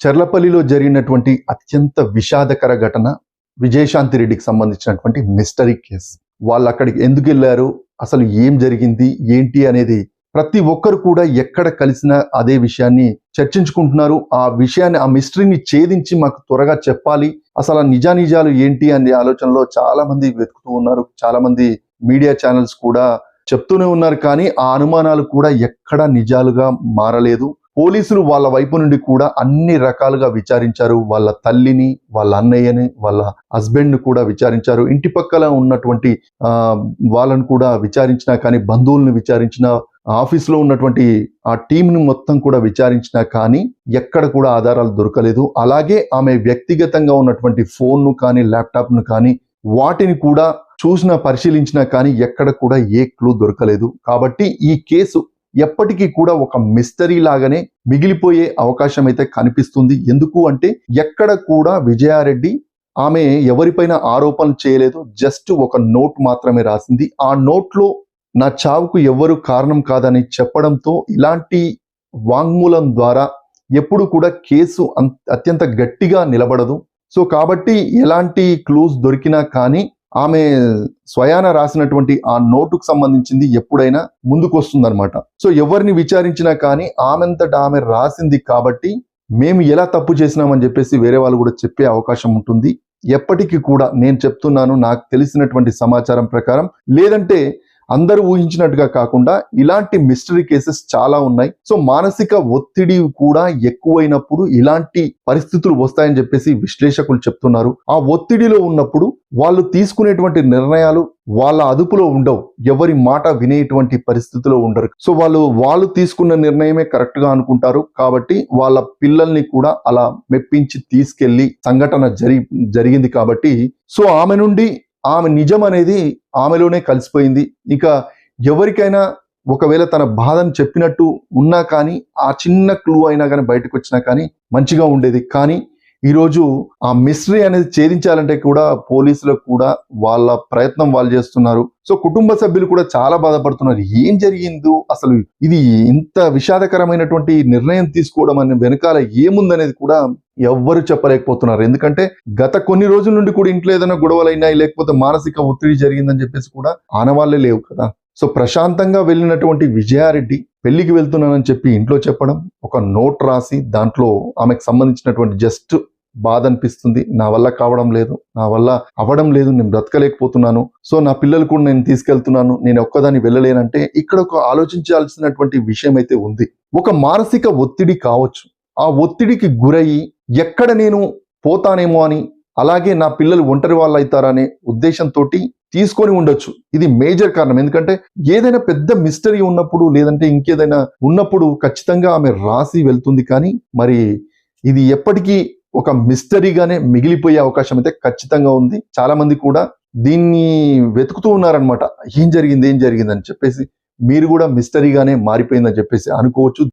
చర్లపల్లిలో జరిగినటువంటి అత్యంత విషాదకర ఘటన విజయశాంతి రెడ్డికి సంబంధించినటువంటి మిస్టరీ కేసు. వాళ్ళు అక్కడికి ఎందుకు వెళ్ళారు? అసలు ఏం జరిగింది? ఏంటి అనేది ప్రతి ఒక్కరు కూడా ఎక్కడ కలిసినా అదే విషయాన్ని చర్చించుకుంటున్నారు. ఆ విషయాన్ని ఆ మిస్టరీని ఛేదించి మాకు త్వరగా చెప్పాలి. అసలు ఆ నిజానిజాలు ఏంటి అనే ఆలోచనలో చాలా మంది వెతుకుతూ ఉన్నారు. చాలా మంది మీడియా ఛానల్స్ కూడా చెప్తూనే ఉన్నారు. కానీ ఆ అనుమానాలు కూడా ఎక్కడ నిజాలుగా మారలేదు. పోలీసులు వాళ్ళ వైపు నుండి కూడా అన్ని రకాలుగా విచారించారు. వాళ్ళ తల్లిని వాళ్ళ అన్నయ్యని వాళ్ళ హస్బెండ్ను కూడా విచారించారు. ఇంటి పక్కల ఉన్నటువంటి వాళ్ళను కూడా విచారించినా కానీ బంధువులను విచారించిన ఆఫీస్లో ఉన్నటువంటి ఆ టీంను మొత్తం కూడా విచారించినా కానీ ఎక్కడ కూడా ఆధారాలు దొరకలేదు. అలాగే ఆమె వ్యక్తిగతంగా ఉన్నటువంటి ఫోన్ను కానీ ల్యాప్టాప్ను కానీ వాటిని కూడా చూసినా పరిశీలించినా కానీ ఎక్కడ కూడా ఏ క్లూ దొరకలేదు. కాబట్టి ఈ కేసు ఎప్పటికీ కూడా ఒక మిస్టరీ లాగానే మిగిలిపోయే అవకాశం అయితే కనిపిస్తుంది. ఎందుకు అంటే ఎక్కడ కూడా విజయారెడ్డి ఆమె ఎవరిపైన ఆరోపణలు చేయలేదు. జస్ట్ ఒక నోట్ మాత్రమే రాసింది. ఆ నోట్లో నా చావుకు ఎవరు కారణం కాదని చెప్పడంతో ఇలాంటి వాంగ్మూలం ద్వారా ఎప్పుడు కూడా కేసు అత్యంత గట్టిగా నిలబడదు. సో కాబట్టి ఎలాంటి క్లూస్ దొరికినా కానీ ఆమె స్వయాన రాసినటువంటి ఆ నోటుకు సంబంధించింది ఎప్పుడైనా ముందుకు వస్తుందన్నమాట సో ఎవరిని విచారించినా కానీ ఆమెంతట ఆమె రాసింది కాబట్టి మేము ఎలా తప్పు చేసినామని చెప్పేసి వేరే వాళ్ళు కూడా చెప్పే అవకాశం ఉంటుంది. ఎప్పటికీ కూడా నేను చెప్తున్నాను నాకు తెలిసినటువంటి సమాచారం ప్రకారం. లేదంటే అందరూ ఊహించినట్టుగా కాకుండా ఇలాంటి మిస్టరీ కేసెస్ చాలా ఉన్నాయి. సో మానసిక ఒత్తిడి కూడా ఎక్కువైనప్పుడు ఇలాంటి పరిస్థితులు వస్తాయని చెప్పేసి విశ్లేషకులు చెప్తున్నారు. ఆ ఒత్తిడిలో ఉన్నప్పుడు వాళ్ళు తీసుకునేటువంటి నిర్ణయాలు వాళ్ళ అదుపులో ఉండవు. ఎవరి మాట వినేటువంటి పరిస్థితిలో ఉండరు. సో వాళ్ళు వాళ్ళు తీసుకున్న నిర్ణయమే కరెక్ట్గా అనుకుంటారు. కాబట్టి వాళ్ళ పిల్లల్ని కూడా అలా మెప్పించి తీసుకెళ్ళి సంఘటన జరి జరిగింది కాబట్టి సో ఆమె నుండి ఆమె నిజం అనేది ఆమెలోనే కలిసిపోయింది. ఇక ఎవరికైనా ఒకవేళ తన బాధను చెప్పినట్టు ఉన్నా కానీ ఆ చిన్న క్లూ అయినా కానీ బయటకు వచ్చినా కానీ మంచిగా ఉండేది. కానీ ఈరోజు ఆ మిస్టరీ అనేది ఛేదించాలంటే కూడా పోలీసులకు కూడా వాళ్ళ ప్రయత్నం వాళ్ళు చేస్తున్నారు. సో కుటుంబ సభ్యులు కూడా చాలా బాధపడుతున్నారు. ఏం జరిగిందో అసలు ఇది ఇంత విషాదకరమైనటువంటి నిర్ణయం తీసుకోవడం అనే వెనకాల ఏముందనేది కూడా ఎవ్వరు చెప్పలేకపోతున్నారు. ఎందుకంటే గత కొన్ని రోజుల నుండి కూడా ఇంట్లో ఏదైనా గొడవలు అయినాయి లేకపోతే మానసిక ఒత్తిడి జరిగిందని చెప్పేసి కూడా ఆనవాళ్ళే లేవు కదా. సో ప్రశాంతంగా వెళ్ళినటువంటి విజయారెడ్డి పెళ్ళికి వెళ్తున్నానని చెప్పి ఇంట్లో చెప్పడం ఒక నోట్ రాసి దాంట్లో ఆమెకు సంబంధించినటువంటి జస్ట్ బాధ అనిపిస్తుంది. నా వల్ల కావడం లేదు నా వల్ల అవ్వడం లేదు నేను బ్రతకలేకపోతున్నాను. సో నా పిల్లలు కూడా నేను తీసుకెళ్తున్నాను నేను ఒక్కదాన్ని వెళ్ళలేనంటే ఇక్కడ ఒక ఆలోచించాల్సినటువంటి విషయం అయితే ఉంది. ఒక మానసిక ఒత్తిడి కావచ్చు. ఆ ఒత్తిడికి గురయ్యి ఎక్కడ నేను పోతానేమో అని అలాగే నా పిల్లలు ఒంటరి వాళ్ళు అవుతారనే ఉద్దేశంతో తీసుకొని ఉండొచ్చు. ఇది మేజర్ కారణం. ఎందుకంటే ఏదైనా పెద్ద మిస్టరీ ఉన్నప్పుడు లేదంటే ఇంకేదైనా ఉన్నప్పుడు ఖచ్చితంగా ఆమె రాసి వెళ్తుంది కానీ మరి ఇది ఎప్పటికీ ఒక మిస్టరీగానే మిగిలిపోయే అవకాశం అయితే ఖచ్చితంగా ఉంది. చాలా మంది కూడా దీన్ని వెతుకుతూ ఉన్నారనమాట ఏం జరిగింది ఏం జరిగింది అని చెప్పేసి మీరు కూడా మిస్టరీగానే మారిపోయిందని చెప్పేసి అనుకోవచ్చు.